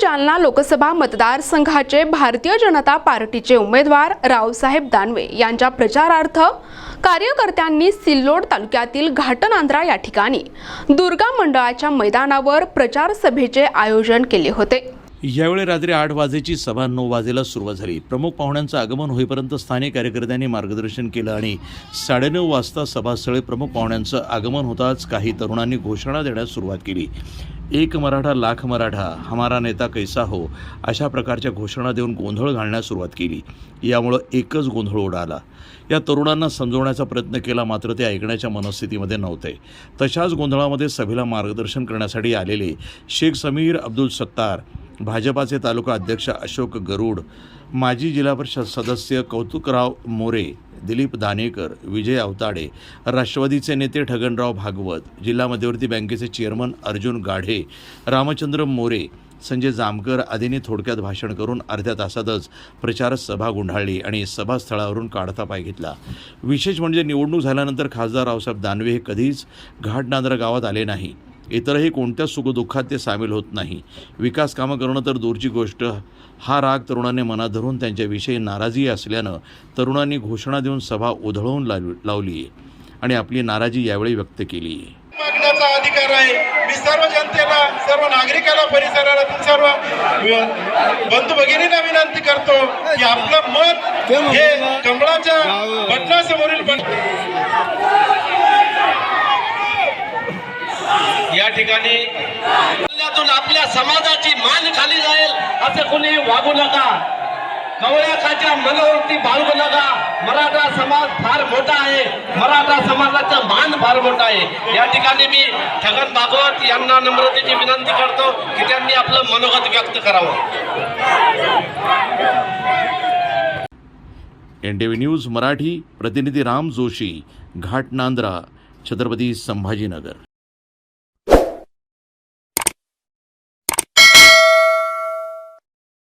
जालना लोकसभा मतदारसंघाचे भारतीय जनता पार्टीचे उमेदवार रावसाहेब दानवे यांच्या प्रचारार्थ कार्यकर्त्यांनी सिल्लोड तालुक्यातील घाटनांद्रा या ठिकाणी दुर्गा मंडळाच्या मैदानावर प्रचार सभेचे आयोजन केले होते. यावेळी रात्री आठ वाजेची सभा नऊ वाजेला सुरुवात झाली. प्रमुख पाहुण्यांचं आगमन होईपर्यंत स्थानिक कार्यकर्त्यांनी मार्गदर्शन केलं आणि साडेनऊ वाजता सभास्थळी प्रमुख पाहुण्यांचं आगमन होताच काही तरुणांनी घोषणा देण्यास सुरुवात केली. एक मराठा लाख मराठा हमारा नेता कैसा हो अशा प्रकारच्या घोषणा देऊन गोंधळ घालण्यास सुरुवात केली. यामुळं एकच गोंधळ उडाला या तरुणांना समजवण्याचा प्रयत्न केला मात्र ते ऐकण्याच्या मनस्थितीमध्ये नव्हते. तशाच गोंधळामध्ये सभेला मार्गदर्शन करण्यासाठी आलेले शेख समीर अब्दुल सत्तार भाजपाचे तालुका अध्यक्ष अशोक गरुड माजी जिल्हा परिषद सदस्य कौतुकराव मोरे दिलीप दानेकर विजय अवताडे राष्ट्रवादीचे नेते ठगनराव भागवत जिल्हा मध्यवर्ती बँकेचे चेअरमन अर्जुन गाढे रामचंद्र मोरे संजय जामकर आदींनी थोडक्यात भाषण करून अर्ध्या तासातच प्रचार सभा गुंडाळली आणि सभास्थळावरून काढता पाय घेतला. विशेष म्हणजे निवडणूक झाल्यानंतर खासदार रावसाहेब दानवे हे कधीच घाटनांद्रा गावात आले नाही. इतरही कोणत्या सुखदुःखात ते सामील होत नाही. विकास कामं करणं तर दूरची गोष्ट. हा राग तरुणांनी मनात धरून त्यांच्याविषयी नाराजी असल्यानं तरुणांनी घोषणा देऊन सभा उधळवून लाव लावली. आणि आपली नाराजी यावेळी व्यक्त केली. मागण्याचा अधिकार आहे. मी सर्व जनतेला सर्व नागरिकाला परिसराला सर्व बंधू भगिनींना विनंती करतो की आपलं मत हे कमळाच्या बटनासमोरील बटन या ठिकाणी आपल्या समाजाची मान खाली जाईल असं कोणी वागू नका. कवळ्याच्या मनोवृत्ती बाळगू नका. मराठा समाज फार मोठा आहे. मराठा समाजाचा मान फार मोठा आहे. या ठिकाणी मी छगन भागवत यांना नम्रतेची विनंती करतो की त्यांनी आपलं मनोगत व्यक्त करावं. एनडीव्ही न्यूज मराठी प्रतिनिधी राम जोशी घाट नांद्रा छत्रपती संभाजीनगर.